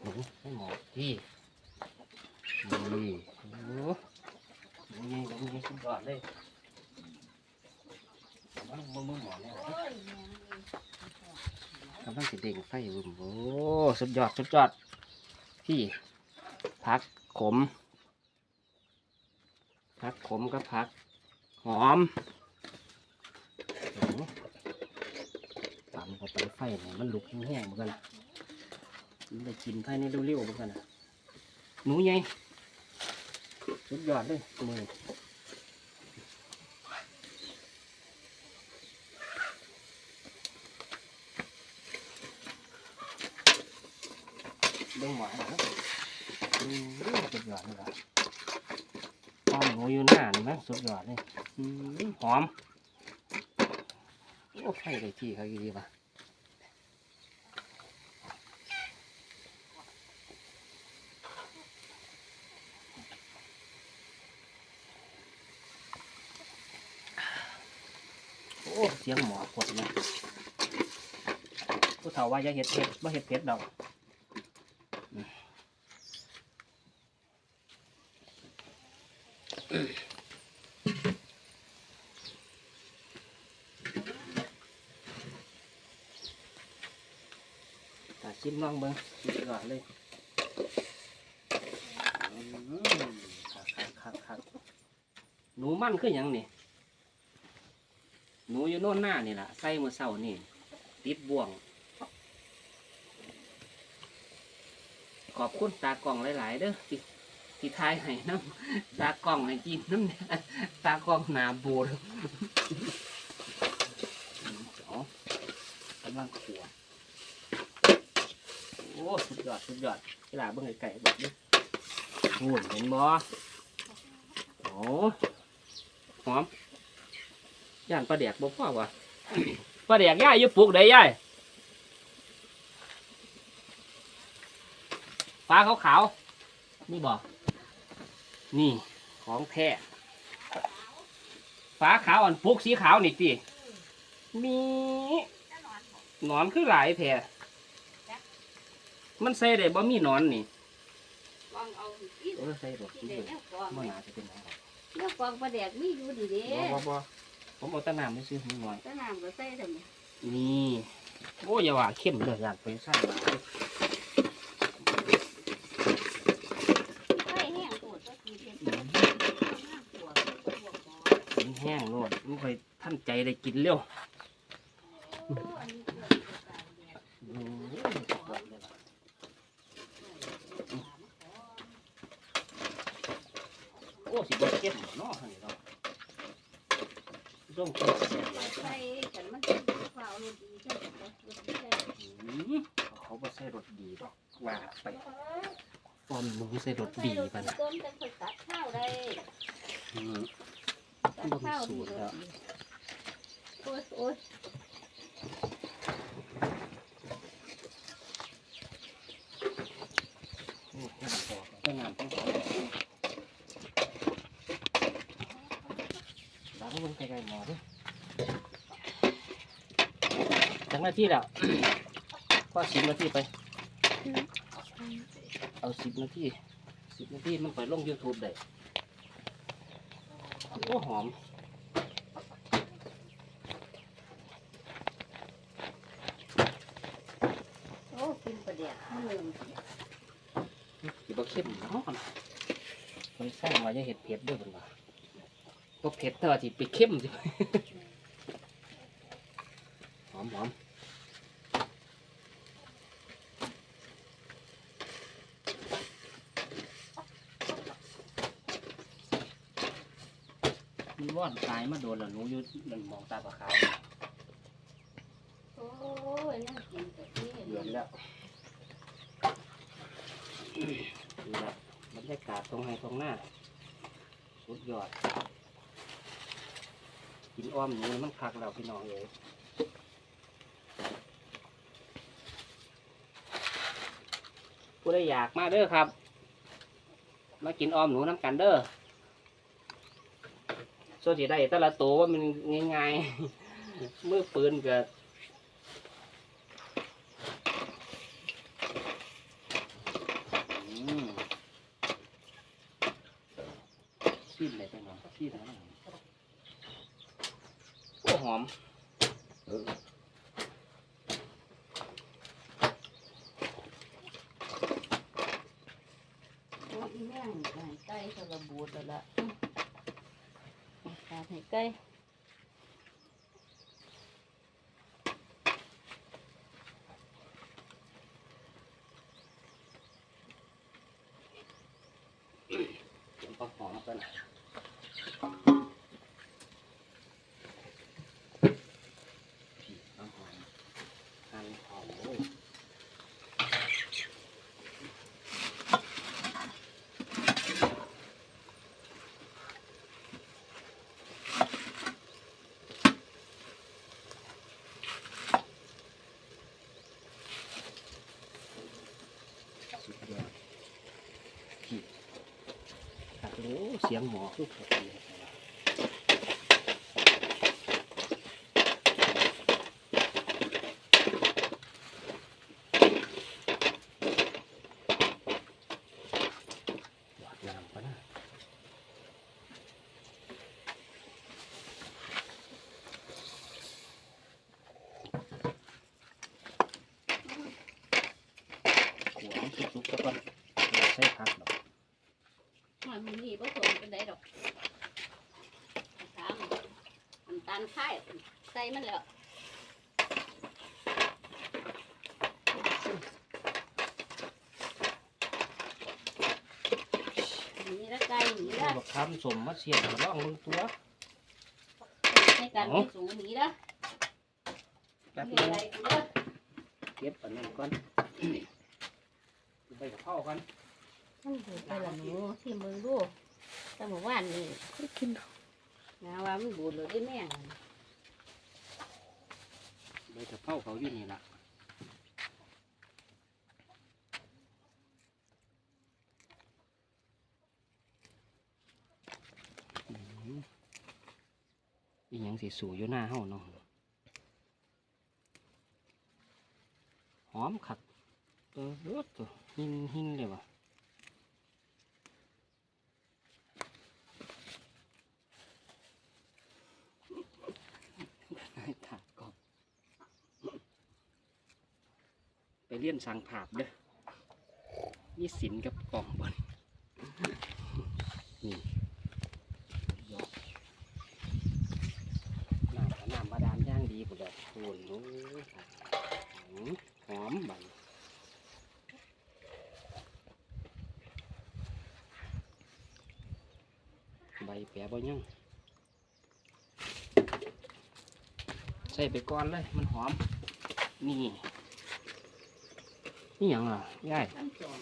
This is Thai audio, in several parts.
หมูให้หมอที่นี่โอ้หมูยังหมูยังสุดยอดเลยมันมันมันหมอเนี่ยกำลังจะเด้งไฟอยู่โอ้สุดยอดสุดยอดพี่พักขมพักขมกับพักหอมโอ้ตำเข้าไปไฟเนี่ยมันลุกแห้งๆเหมือนกัน มันได้กินภายในเร็วๆเหมือนกันนะหนูใหญ่สุดยอดเลยมือเบิ่งหวานนะอืมสุดยอดเลยว่ะหอมหนูอยู่หน้านี่มั้งสุดยอดเลยอืมหอม โอ้ไฟได้ที่เขาดีป่ะ โอ้เสียงหมอกดนะผู้เฒ่าว่าอย่าเห็ดเผ็ดว่าเห็ดเผ็ดดอกตาชิมลองเบิ้งสุดยอดเลยคักคักคักหนูมันคือหยังนี่ หนูอยู่โน่นหน้านี่แหละใส่เมื่อเช้านี่ติดบ่วง ขอบคุณตากล่องหลายๆเด้อที่ที่ทายให้น้ำตากล่องให้กินน้ำเนี่ยตากล่องหนาบูดอ๋อกำลังขวโอ้สุดยอดสุดยอดเวลาเบิ่งไก่ๆแบบนี้หุ่นเห็นบ่โอ้หอม ย่านปลาแดกบ่พ่อวะปลาแดกย่ายอยู่ปลูกได้ย่ายฟ้าขาวๆนี่บ่นี่ของแท้ฟ้าขาวอันปลูกสีขาวนี่ติมีหนอนคือหลายแท้มันใส่ได้บ่มีหนอนนี่กองเอาอีกเออใส่ดอกที่สีเด็เดีกยวเนี่ยกองบ่น่าจะเป็นหยังหรอกเนี่ยกองปลาแดกมีอยู่ดีเด้บ่บ่บ่ ผมเอาแตะน้ำไปซื้อหน่อยตะน้ำก็ใส่ทำไมนี่โอ้อย่าว่าเข้มเลยอยากไปใส่หลายไฟแห้งโคตรก็คือเป็นน้ำตัวตัวหมอมันแห้งโลดมันค่อยท่านใจได้กินเร็ว โอ้อันนี้เกิดจากการแดด โอ้ยสุดยอดเลยล่ะโอ้สิบ่เข้มเนาะหั่นเนาะ ต้องเข้มเสียหลายใส่กันมันเป็นข้าวรสดีใช่ไหมรสดีใช่อืมเขาบ่ใส่รสดีดอกว่าไปฟอมหนูใส่รสดีปะนะต้มแต่ค่อยตัดข้าวได้อืมตัดข้าวดีรสดีโอ้ยโอ้ยโอ้เข้มพอต้องน้ำ บนไกลๆหมอนจังหน้าที่แล้วก็สิบนาทีไป เอาสิบนาทีสิบนาทีมันไปลง YouTube ได้โอ้หอมโอ้กินปลาแดกมือสิบ่เข้มเนาะบริสร้างว่าจะเห็ดเผ็ดด้วยเป็นว่า บ่เผ็ดแต่ว่าสิไปเข้มสิหอมหอมมีว่อนตายมาโดนแล้วหนูอยู่นั่นมองตาปลาขาวโอ้ยน่ากินแต่ที่เดือนแล้วดูแลบรรยากาศตรงไห้ตรงหน้า สุดยอด กินอ้อมหนูมันคักเราพี่น้องเลยผู้ได้อยากมากเด้อครับ มากินอ้อมหนูน้ำกันเด้อโซสิได้แต่ละตัวว่ามันง่ายๆมือปืนเกับชิมเลยจังหวะชิมนะ หอมเออโอ้ยอีแม่งให้ไก่สระบูดแล้วล่ะขาดให้ไก่เดี๋ยวก็หอมกันพี่น้ำหอมหั่นหอมโอ้ย สุดยอดพี่ตัดโอ้เสียงหมอคือปกติหวานน้ำปะนะขวานสุกๆก็ก่อนอย่าใส่ผักหรอก มันมีนี่ผสมเป็นได้ดอกสาม น้ำตาลค่ายใส่มันแล้วนี่ละไก่นี่ละบักคำสมมาเสียบมาลองเบิ่งตัวในการเป็นสูงนี้ละแป๊บมีนึงอะไรกันเด้อเก็บอันนั้นก่อนไปกับข้าวก่อนมันบูดไปละหนูที่มึงดูแต่เมื่อวานนี่กิน นะว่ามันบูดเลยได้แม่งไปกับข้าเขาอยู่นี่ล่ะอีหยังสิสู่อยู่หน้าเฮาเนาะหอมคักเออเออตัวหินหินเลยว่ะให้ถากก่อนไปเรี ยนสังผาบเด้อนี่สินกับกล่องบนนี่ยอดน้ำน้ำบาดาลย่างดีกูเลยโอ้ยโอ้ยอืมหอมใบใบแปะบ่ยังใส่ไปก่อนเลย มันหอม นี่ นี่หยังล่ะยายขั้นจอม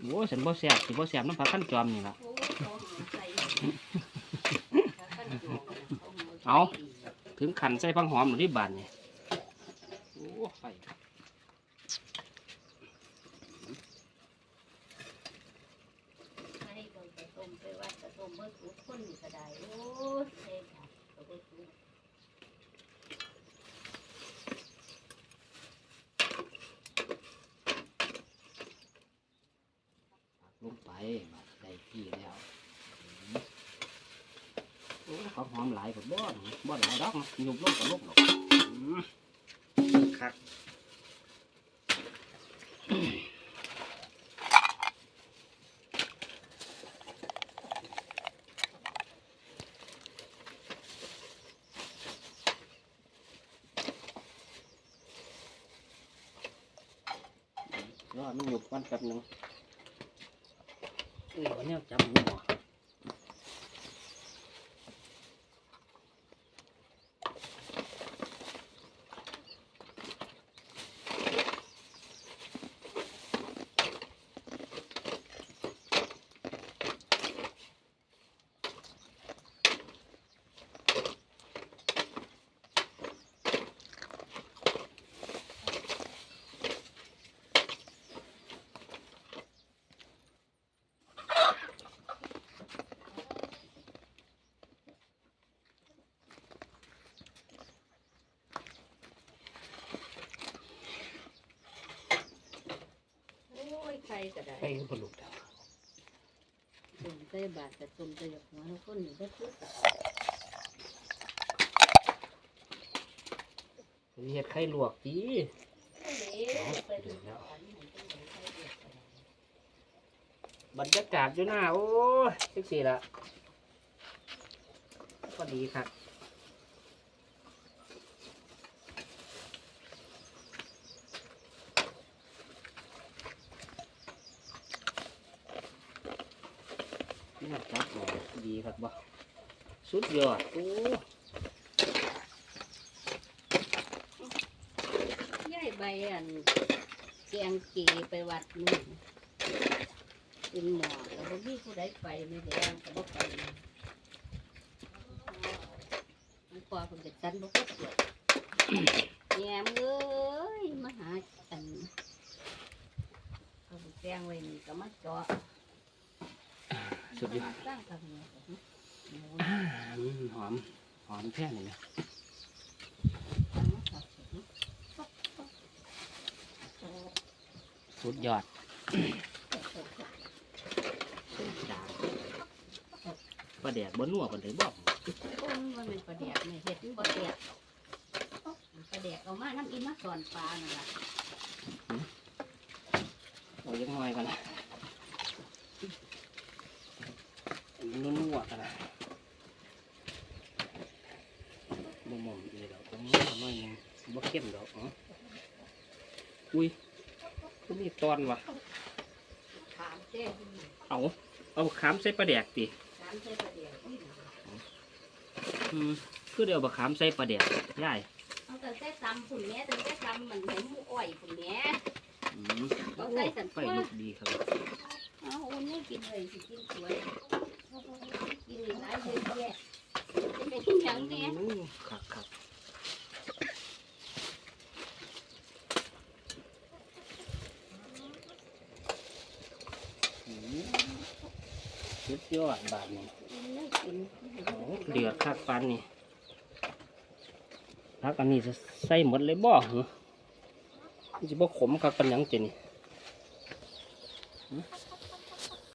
โอ้ฉันบ่แซ่บสิบ่แซ่บน้ำผักขั้นจอมนี่ล่ะ โอ้ยเขาหาใส่ขั้นจอมเอา ถึงขันใส่พังหอมหรือที่บานนี่โอ้ไฟ ใส่ต้มไปต้มไปวัดไปต้มเมื่อสุกคนอยู่ก็ได้โอ้ยใส่ผักก็บ่สุก ลงไปบาดใส่ที่แล้วอืมโอ้ เขาหอมหลายกว่าบ่อนบ่หลายดอกหยุบลงกับลงหรอกอืมคักรอมันหยุบกันแป๊บหนึงเอ้ยวันนี้จับหัว ก็ได้ไปก็บลุกแล้วตุ่มใส่บาทแต่ตุ่มใส่หยกหัวทุกคนอยู่ได้ทุกเฮ็ดไข่ลวกจีไปดูแล้วบรรยากาศอยู่หน้าโอ้ยจังสี่ละพอดีครับนี่จับหน่อยดี ครับบ่สุดยอดโอ้ย่ายใบอันแกงเกไปวัดนี่เป็นหมอแต่บ่มีผู้ใดไปไม่แดงก็บ่ไปมันพอคนจะจันบ่ก็เกิดแยมเอ้ยมาหาอันเอาไปแกงไว้นี่ก็มาเจาะ สุดยอดสร้างทางนี้อืมหอม หอมแท่นี่นะสุดยอดปลาแดดบนนัวปานเลยบอกคนมันเป็นปลาแดกไม่เห็ดมันปลาแดกปลาแดกเอามาน้ำอินมาสอนปลาน่นล่ะเรายังน้อยกันนะ มันนัวๆกันนะบ่หม่อมเลยดอกตรงนี้น้อยหนึงบ่เข้มดอกอ๋ออุ้ยก็มีตอนวะถามเจ้เอา เอาขามใส่ปลาแดกติถามเจ้ปลาแดกนี่อืมคือเดี๋ยวบะขามใส่ปลาแดกย่ายเอาแต่แต่ตำผุ่นแม่แต่แต่ตำมันเหมือนหมูอ้อยผุ่นแม่อืมเอาใส่สันไฟตัวลุกดีครับเอาโอนนี่กินเลยสิกินสวยกินหลา ยังเนี่ยครับครับสุดยอดบาทนี่เดือดคักปันนี่พักอันนี้จะใส่หมดเลยบ่เหรอจะบ่ขมคักปันยังเจนี่